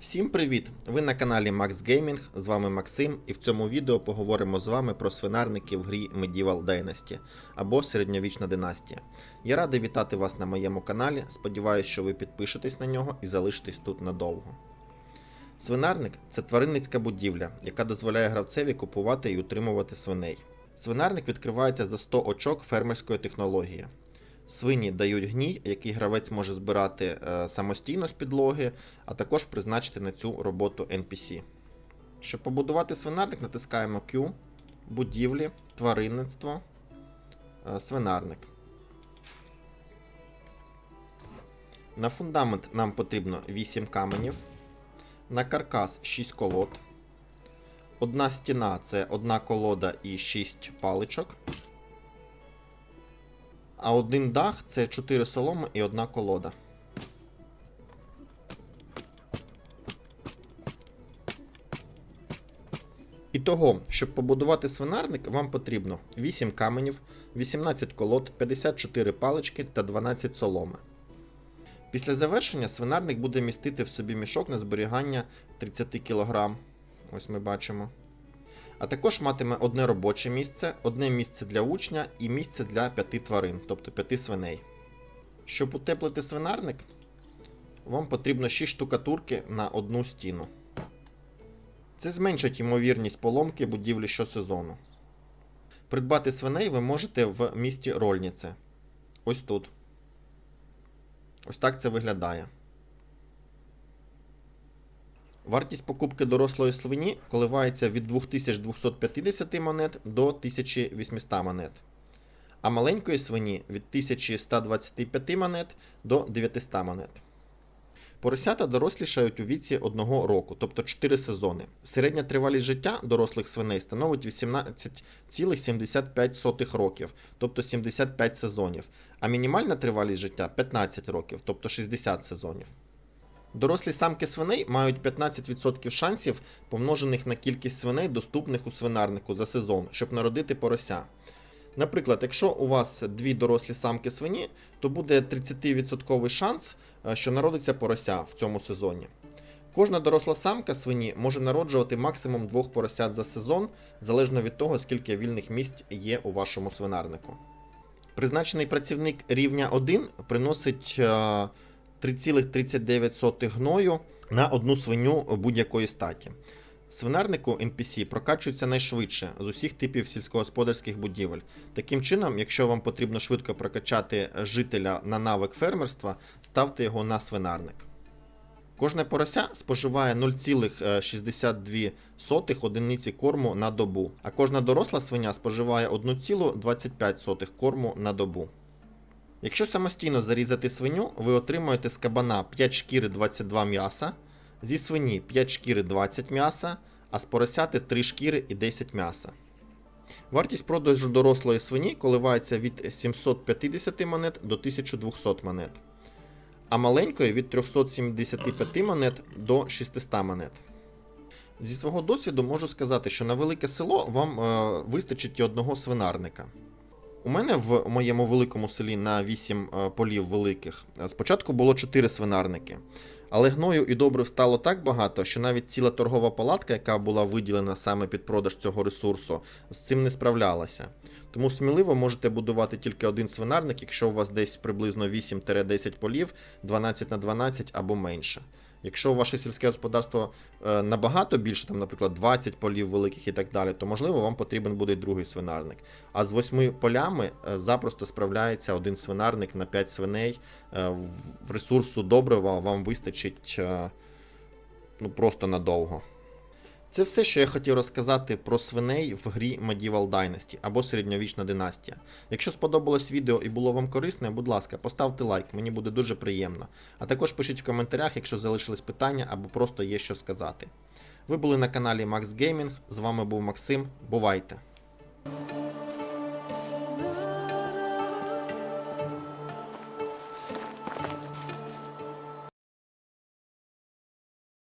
Всім привіт! Ви на каналі Max Gaming, з вами Максим, і в цьому відео поговоримо з вами про свинарники в грі Medieval Dynasty або Середньовічна династія. Я радий вітати вас на моєму каналі. Сподіваюсь, що ви підпишетесь на нього і залишитесь тут надовго. Свинарник це тваринницька будівля, яка дозволяє гравцеві купувати і утримувати свиней. Свинарник відкривається за 100 очок фермерської технології. Свині дають гній, який гравець може збирати е, самостійно з підлоги, а також призначити на цю роботу NPC. Щоб побудувати свинарник, натискаємо Q, будівлі, тваринництво, е, свинарник. На фундамент нам потрібно 8 каменів. На каркас 6 колод. Одна стіна це одна колода і 6 паличок. А один дах це 4 соломи і одна колода. І того, щоб побудувати свинарник, вам потрібно 8 каменів, 18 колод, 54 палички та 12 соломи. Після завершення свинарник буде містити в собі мішок на зберігання 30 кг. Ось ми бачимо. А також матиме одне робоче місце, одне місце для учня і місце для п'яти тварин, тобто п'яти свиней. Щоб утеплити свинарник, вам потрібно 6 штукатурки на одну стіну. Це зменшить ймовірність поломки будівлі щосезону. Придбати свиней ви можете в місті Рольніце. Ось тут. Ось так це виглядає. Вартість покупки дорослої свині коливається від 2250 монет до 1800 монет, а маленької свині від 1125 монет до 900 монет. Поросята дорослішають у віці 1 року, тобто 4 сезони. Середня тривалість життя дорослих свиней становить 18,75 років, тобто 75 сезонів, а мінімальна тривалість життя 15 років, тобто 60 сезонів. Дорослі самки свиней мають 15% шансів, помножених на кількість свиней, доступних у свинарнику за сезон, щоб народити порося. Наприклад, якщо у вас дві дорослі самки свині, то буде 30% шанс, е, що народиться порося в цьому сезоні. Кожна доросла самка свині може народжувати максимум двох поросят за сезон, залежно від того, скільки вільних місць є у вашому свинарнику. Призначений працівник рівня 1 приносить. Е, 3,39 гною на одну свиню будь-якої статі. Свинарнику NPC прокачується найшвидше з усіх типів сільськогосподарських будівель. Таким чином, якщо вам потрібно швидко прокачати жителя на навик фермерства, ставте його на свинарник. Кожне порося споживає 0,62 одиниці корму на добу, а кожна доросла свиня споживає 1,25 корму на добу. Якщо самостійно зарізати свиню, ви отримуєте з кабана 5 шкіри 22 м'яса, зі свині 5 шкіри 20 м'яса, а з поросяти 3 шкіри і 10 м'яса. Вартість продажу дорослої свині коливається від 750 монет до 1200 монет, а маленької від 375 монет до 600 монет. Зі свого досвіду можу сказати, що на велике село вам е, вистачить і одного свинарника. У мене в моєму великому селі на 8 е, полів великих е, спочатку було 4 свинарники. Але гною і добрив стало так багато, що навіть ціла торгова палатка, яка була виділена саме під продаж цього ресурсу, з цим не справлялася. Тому сміливо можете будувати тільки один свинарник, якщо у вас десь приблизно 8-10 полів, 12 на 12 або менше. Якщо ваше сільське господарство е, набагато більше, там, наприклад, 20 полів великих і так далі, то можливо вам потрібен буде другий свинарник. А з восьми полями е, запросто справляється один свинарник на 5 свиней. Е, в ресурсу добрива вам вистачить ну, просто надовго. Це все, що я хотів розказати про свиней в грі Medieval Dynasty або середньовічна династія. Якщо сподобалось відео і було вам корисне, будь ласка, поставте лайк, мені буде дуже приємно. А також пишіть в коментарях, якщо залишились питання або просто є що сказати. Ви були на каналі Max Gaming, з вами був Максим. Бувайте!